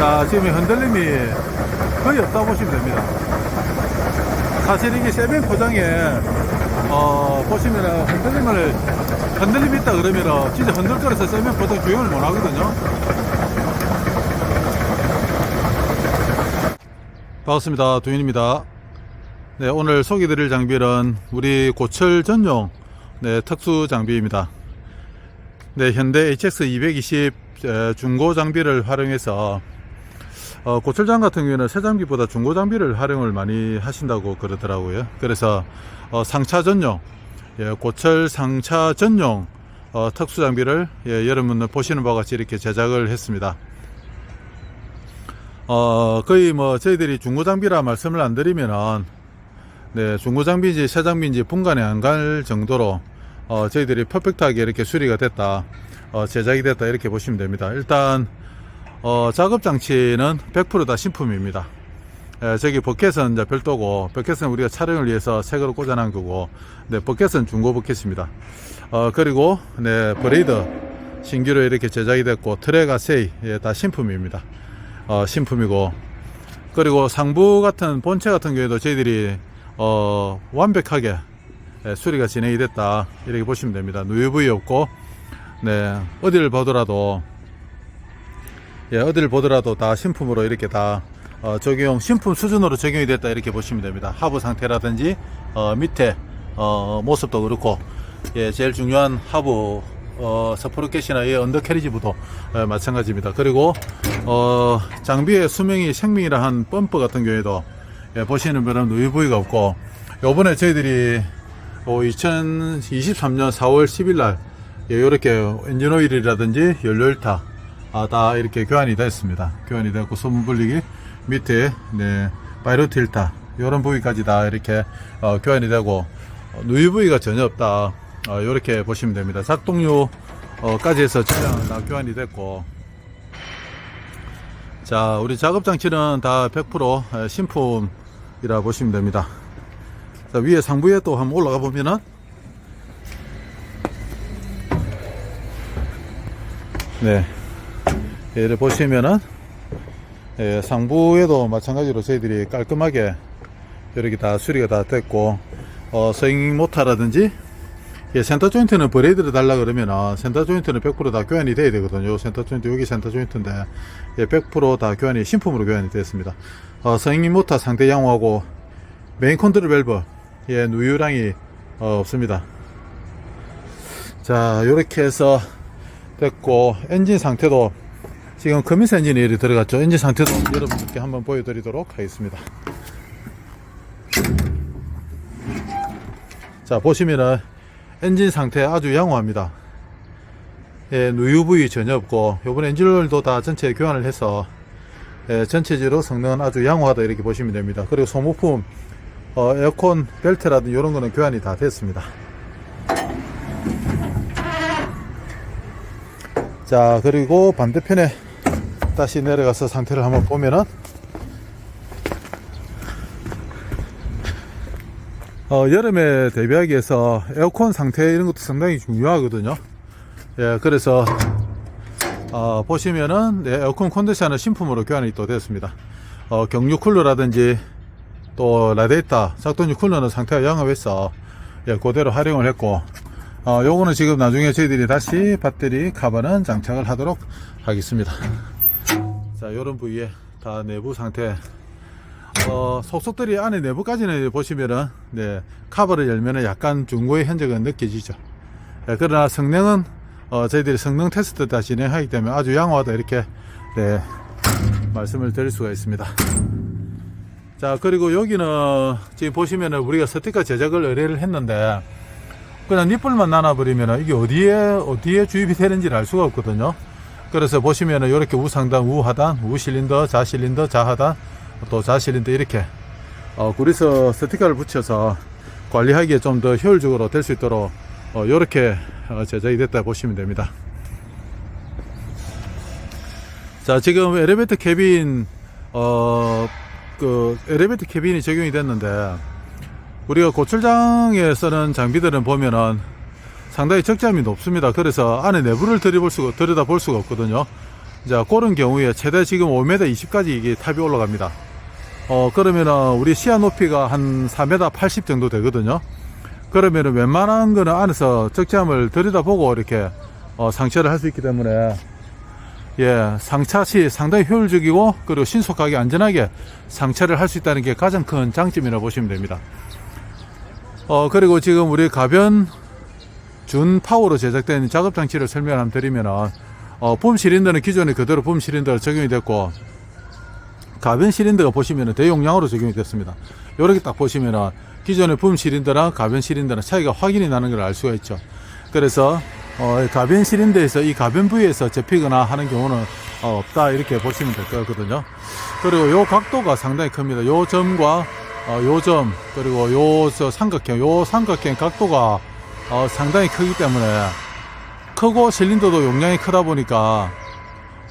자, 지금 흔들림이 거의 없다 보시면 됩니다. 사실 이게 세면 포장에, 어, 보시면은 흔들림을, 흔들림이 있다 그러면은 진짜 흔들거려서 세면 포장 주행을 못 하거든요. 반갑습니다. 두인입니다. 네, 오늘 소개드릴 장비는 우리 고철 전용 네, 특수 장비입니다. 네, 현대 HX220 에, 중고 장비를 활용해서 어, 고철장 같은 경우에는 새 장비보다 중고 장비를 활용을 많이 하신다고 그러더라고요. 그래서 어, 상차 전용, 예, 고철 상차 전용 어, 특수 장비를 예, 여러분들 보시는 바와 같이 이렇게 제작을 했습니다. 어, 거의 뭐 저희들이 중고 장비라 말씀을 안 드리면은 네, 중고 장비인지 새 장비인지 분간이 안갈 정도로 어, 저희들이 퍼펙트하게 이렇게 수리가 됐다, 어, 제작이 됐다 이렇게 보시면 됩니다. 일단 어, 작업 장치는 100%다 신품입니다. 예, 저기 버켓은 이제 별도고 버켓은 우리가 촬영을 위해서 색으로 꽂아놓은 거고, 네, 버켓은 중고 버켓입니다. 어, 그리고 네, 브레이드 신규로 이렇게 제작이 됐고 트레가 세이 예, 다 신품입니다. 어, 신품이고 그리고 상부 같은 본체 같은 경우에도 저희들이 어, 완벽하게 예, 수리가 진행이 됐다 이렇게 보시면 됩니다. 누유 부위 없고 네 어디를 보더라도 예, 어디를 보더라도 다 신품으로 이렇게 다 어, 적용 신품 수준으로 적용이 됐다 이렇게 보시면 됩니다. 하부 상태라든지 어, 밑에 어, 모습도 그렇고 예, 제일 중요한 하부 어, 서포르켓이나 이 언더캐리지부도 어, 마찬가지입니다. 그리고 어, 장비의 수명이 생명이라 한 펌프 같은 경우에도 예, 보시는 분은 누유 부위가 없고 요번에 저희들이 어, 2023년 4월 10일 날 예, 이렇게 엔진 오일이라든지 연료일타 아, 다 이렇게 교환이 됐습니다. 교환이 됐고 소문 불리기 밑에 네, 바이로틸타 이런 부위까지 다 이렇게 어, 교환이 되고 어, 누유 부위가 전혀 없다. 어, 이렇게 보시면 됩니다. 작동료까지 해서 차량 다 교환이 됐고 자 우리 작업 장치는 다 100% 신품이라 보시면 됩니다. 자 위에 상부에 또 한번 올라가 보면은 네 얘를 보시면은 예, 상부에도 마찬가지로 저희들이 깔끔하게 이렇게 다 수리가 다 됐고 어, 스윙 모터라든지 예, 센터 조인트는 브레이드를 달라 그러면 센터 조인트는 100%다 교환이 돼야 되거든요. 센터 조인트 여기 센터 조인트인데 예, 100%다 교환이 신품으로 교환이 됐습니다. 어, 스윙 모터 상대 양호하고 메인 컨트롤 밸브 예, 누유랑이 어, 없습니다. 자, 요렇게 해서 됐고 엔진 상태도 지금 커미스 엔진이 들어갔죠. 엔진 상태도 여러분께 한번 보여드리도록 하겠습니다. 자, 보시면은 엔진 상태 아주 양호합니다. 예, 누유 부위 전혀 없고 요번 엔진오일도 다 전체 교환을 해서 예, 전체적으로 성능은 아주 양호하다 이렇게 보시면 됩니다. 그리고 소모품 어, 에어컨 벨트라든지 이런 거는 교환이 다 됐습니다. 자 그리고 반대편에 다시 내려가서 상태를 한번 보면은 어, 여름에 대비하기 위해서 에어컨 상태 이런 것도 상당히 중요하거든요. 예, 그래서 어, 보시면은 네, 에어컨 컨디션은 신품으로 교환이 또 됐습니다. 어, 경유 쿨러라든지 또 라디에이터 작동유 쿨러는 상태가 양호해서 예, 그대로 활용을 했고 어, 요거는 지금 나중에 저희들이 다시 배터리 카바는 장착을 하도록 하겠습니다. 자, 요런 부위에 다 내부 상태 어, 속속들이 안에 내부까지는 보시면은, 네, 카버를 열면은 약간 중고의 흔적은 느껴지죠. 네, 그러나 성능은, 어, 저희들이 성능 테스트 다 진행하기 때문에 아주 양호하다, 이렇게, 네, 말씀을 드릴 수가 있습니다. 자, 그리고 여기는 지금 보시면은 우리가 스티커 제작을 의뢰를 했는데, 그냥 니뿔만 나눠버리면은 이게 어디에, 어디에 주입이 되는지를 알 수가 없거든요. 그래서 보시면은 이렇게 우상단, 우하단, 우실린더, 자실린더, 자하단, 또 자실린더 이렇게 어, 구리서 스티커를 붙여서 관리하기에 좀 더 효율적으로 될 수 있도록 어, 이렇게 어, 제작이 됐다 보시면 됩니다. 자 지금 엘리베이터 캐빈 어, 그 엘리베이터 캐빈이 적용이 됐는데 우리가 고철장에 쓰는 장비들은 보면은 상당히 적재함이 높습니다. 그래서 안에 내부를 들여볼 수가, 들여다 볼 수가 없거든요. 자, 그런 경우에 최대 지금 5m 20까지 이게 탑이 올라갑니다. 어, 그러면은 우리 시야 높이가 한 4m 80 정도 되거든요. 그러면은 웬만한 거는 안에서 적재함을 들여다보고 이렇게 어, 상체를 할 수 있기 때문에 예, 상차 시 상당히 효율적이고 그리고 신속하게 안전하게 상차를 할 수 있다는 게 가장 큰 장점이라고 보시면 됩니다. 어, 그리고 지금 우리 가변 준 파워로 제작된 작업 장치를 설명을 드리면은 어, 붐 실린더는 기존에 그대로 붐 실린더로 적용이 됐고 가변 실린더가 보시면은 대용량으로 적용이 됐습니다. 이렇게 딱 보시면은 기존의 붐 실린더랑 가변 실린더는 차이가 확인이 나는 걸 알 수가 있죠. 그래서 어, 가변 실린더에서 이 가변 부위에서 접히거나 하는 경우는 어, 없다 이렇게 보시면 될 거거든요. 그리고 요 각도가 상당히 큽니다. 요 점과 어, 요점 그리고 요저 삼각형 요 삼각형 각도가 어, 상당히 크기 때문에 크고 실린더도 용량이 크다 보니까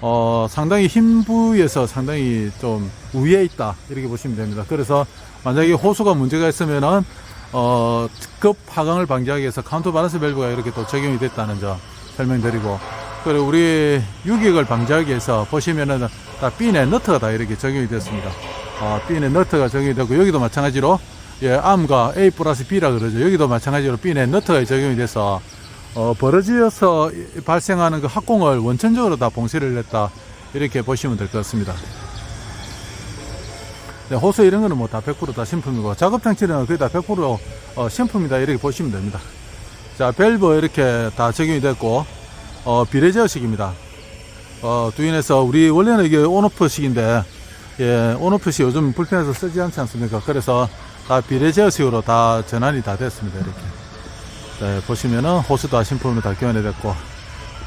어, 상당히 흰 부위에서 상당히 좀 우위에 있다 이렇게 보시면 됩니다. 그래서 만약에 호수가 문제가 있으면은 어, 급 하강을 방지하기 위해서 카운터 바란스 밸브가 이렇게 또 적용이 됐다는 점 설명드리고 그리고 우리 유격을 방지하기 위해서 보시면은 다 핀에 너트가 다 이렇게 적용이 됐습니다. 어, 핀에 너트가 적용이 되고 여기도 마찬가지로 예, 암과 A 플러스 B라 그러죠. 여기도 마찬가지로 핀에 너트가 적용이 돼서 어, 벌어지어서 이- 발생하는 그 합공을 원천적으로 다 봉쇄를 했다. 이렇게 보시면 될 것 같습니다. 네, 호수 이런 거는 뭐 다 100%다 신품이고 작업 장치는 거의 다 100% 어, 신품이다. 이렇게 보시면 됩니다. 자, 밸브 이렇게 다 적용이 됐고, 어, 비례 제어식입니다. 어, 두인에서 우리 원래는 이게 온오프식인데, 예, 온오프식 요즘 불편해서 쓰지 않지 않습니까? 그래서 다 비례 제어식으로 다 전환이 다 됐습니다. 이렇게. 네, 보시면은 호수 다 신품으로 다 교환이 됐고,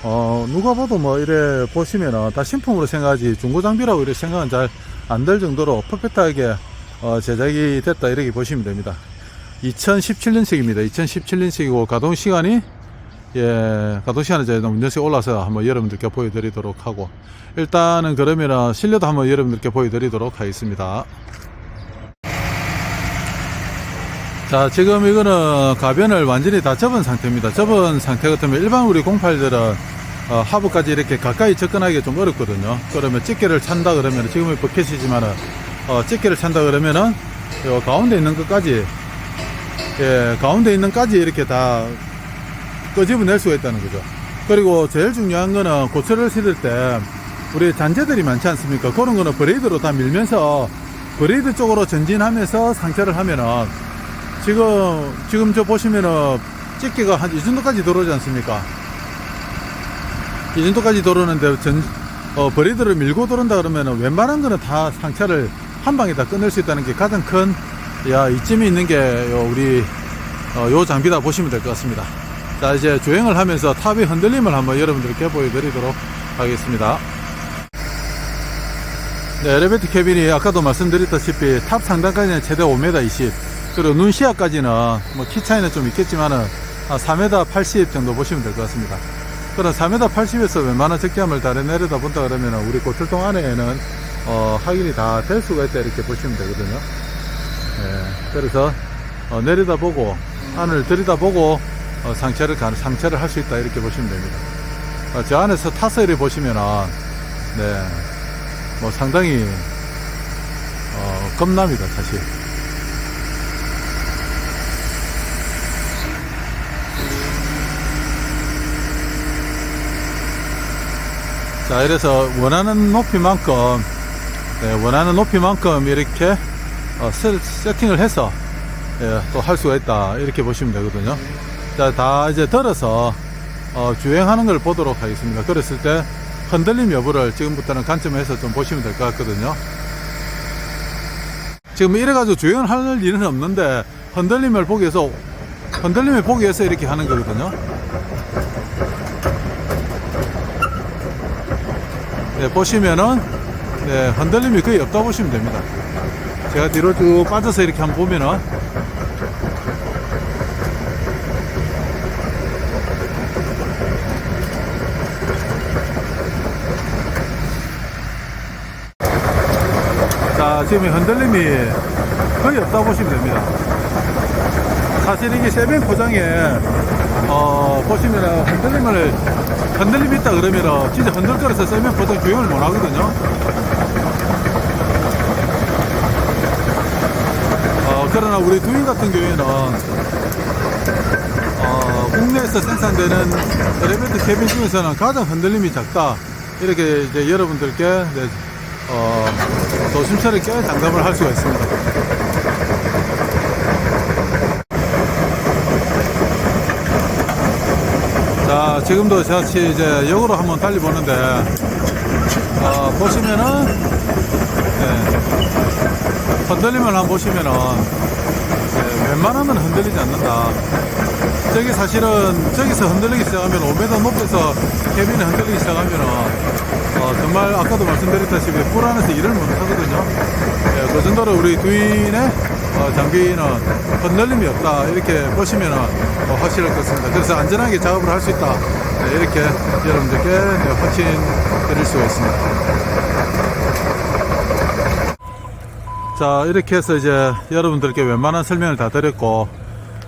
어, 누가 봐도 뭐 이래 보시면은 다 신품으로 생각하지 중고 장비라고 이렇게 생각은 잘 안 될 정도로 퍼펙트하게 어, 제작이 됐다 이렇게 보시면 됩니다. 2017년식입니다. 2017년식이고 가동 시간이 예, 가동 시간을 저희가 운전석에 올라서 한번 여러분들께 보여드리도록 하고 일단은 그러면은 실내도 한번 여러분들께 보여드리도록 하겠습니다. 자, 지금 이거는 가변을 완전히 다 접은 상태입니다. 접은 상태 같으면 일반 우리 08들은 어, 하부까지 이렇게 가까이 접근하기 좀 어렵거든요. 그러면 집게를 찬다 그러면 지금은 버켓이지만은 어, 집게를 찬다 그러면은 요 가운데 있는 것까지 예, 가운데 있는 까지 이렇게 다 끄집어낼 수가 있다는 거죠. 그리고 제일 중요한 거는 고철을 실을 때 우리 잔재들이 많지 않습니까? 그런 거는 브레이드로 다 밀면서 브레이드 쪽으로 전진하면서 상체를 하면은 지금 지금 저 보시면은 집게가 한 이 정도까지 들어오지 않습니까? 이 정도까지 들어오는데 전 어, 브레이드를 밀고 들어온다 그러면은 웬만한 거는 다 상체를 한 방에 다 끝낼 수 있다는 게 가장 큰 야, 이쯤이 있는 게 요, 우리 어, 요 장비다 보시면 될 것 같습니다. 자, 이제 주행을 하면서 탑의 흔들림을 한번 여러분들께 보여드리도록 하겠습니다. 네, 엘리베이터 캐빈이 아까도 말씀드렸다시피 탑 상단까지는 최대 5m 20 그리고 눈 시야까지는 뭐 키 차이는 좀 있겠지만은 한 4m 80 정도 보시면 될 것 같습니다. 그런 4m 80에서 웬만한 적재함을 다 내려다 본다 그러면 우리 고철동 안에는 어, 확인이 다 될 수가 있다 이렇게 보시면 되거든요. 예, 그래서 어, 내려다 보고 안을 들여다보고 어, 상체를 가 상체를 할 수 있다 이렇게 보시면 됩니다. 어, 저 안에서 타설을 보시면은 네, 뭐 상당히 어, 겁납니다 사실. 자, 이래서 원하는 높이만큼, 네, 원하는 높이만큼 이렇게 어, 세, 세팅을 해서 예, 또 할 수가 있다. 이렇게 보시면 되거든요. 자, 다 이제 들어서 어, 주행하는 걸 보도록 하겠습니다. 그랬을 때 흔들림 여부를 지금부터는 관점에서 좀 보시면 될 것 같거든요. 지금 이래가지고 주행을 할 일은 없는데 흔들림을 보기 위해서 흔들림을 보기 위해서 이렇게 하는 거거든요. 네, 보시면은 네, 흔들림이 거의 없다 보시면 됩니다. 제가 뒤로 쭉 빠져서 이렇게 한번 보면은 자 지금 이 흔들림이 거의 없다 보시면 됩니다. 사실 이게 세벤 포장에 어, 보시면은 흔들림을 흔들림 있다 그러면은 진짜 흔들거려서 세면 보통 주행을 못 하거든요. 어, 그러나 우리 두인 같은 경우에는 어, 국내에서 생산되는 엘리베이터 캐빈 중에서는 가장 흔들림이 작다. 이렇게 이제 여러분들께 네, 어, 조심스럽게 장담을 할 수가 있습니다. 자, 지금도 같이 이제 역으로 한번 달려보는데, 어, 보시면은, 네, 흔들림을 한번 보시면은, 네, 웬만하면 흔들리지 않는다. 저기 사실은 저기서 흔들리기 시작하면 5m 높이서 캐빈이 흔들리기 시작하면은 어, 정말 아까도 말씀드렸다시피 뿔 안에서 일을 못 하거든요. 예, 그 정도로 우리 두인의 어, 장비는 흔들림이 없다 이렇게 보시면은 어, 확실할 것 같습니다. 그래서 안전하게 작업을 할 수 있다 네, 이렇게 여러분들께 네, 확신 드릴 수가 있습니다. 자 이렇게 해서 이제 여러분들께 웬만한 설명을 다 드렸고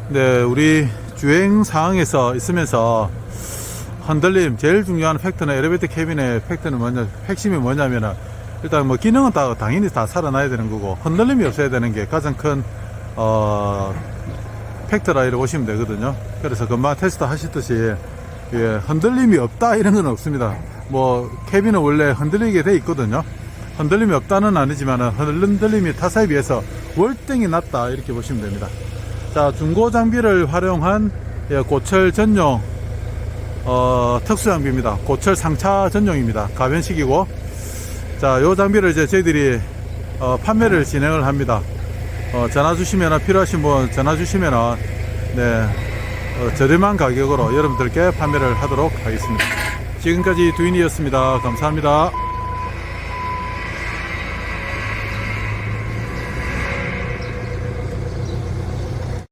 네, 우리 주행 상황에서 있으면서 흔들림 제일 중요한 팩트는 엘리베이터 캐빈의 팩트는 뭐냐 핵심이 뭐냐면은 일단 뭐 기능은 다 당연히 다 살아나야 되는 거고 흔들림이 없어야 되는 게 가장 큰 어, 팩트라 이렇게 보시면 되거든요. 그래서 금방 테스트 하셨듯이 예, 흔들림이 없다 이런 건 없습니다. 뭐 캐빈은 원래 흔들리게 돼 있거든요. 흔들림이 없다는 아니지만 흔들림이 타사에 비해서 월등히 낮다 이렇게 보시면 됩니다. 자, 중고 장비를 활용한 예, 고철 전용 어, 특수 장비입니다. 고철 상차 전용입니다. 가변식이고 자, 요 장비를 이제 저희들이 어, 판매를 진행을 합니다. 어, 전화 주시면 필요하신 분 전화 주시면 네, 어, 저렴한 가격으로 여러분들께 판매를 하도록 하겠습니다. 지금까지 두인이었습니다. 감사합니다.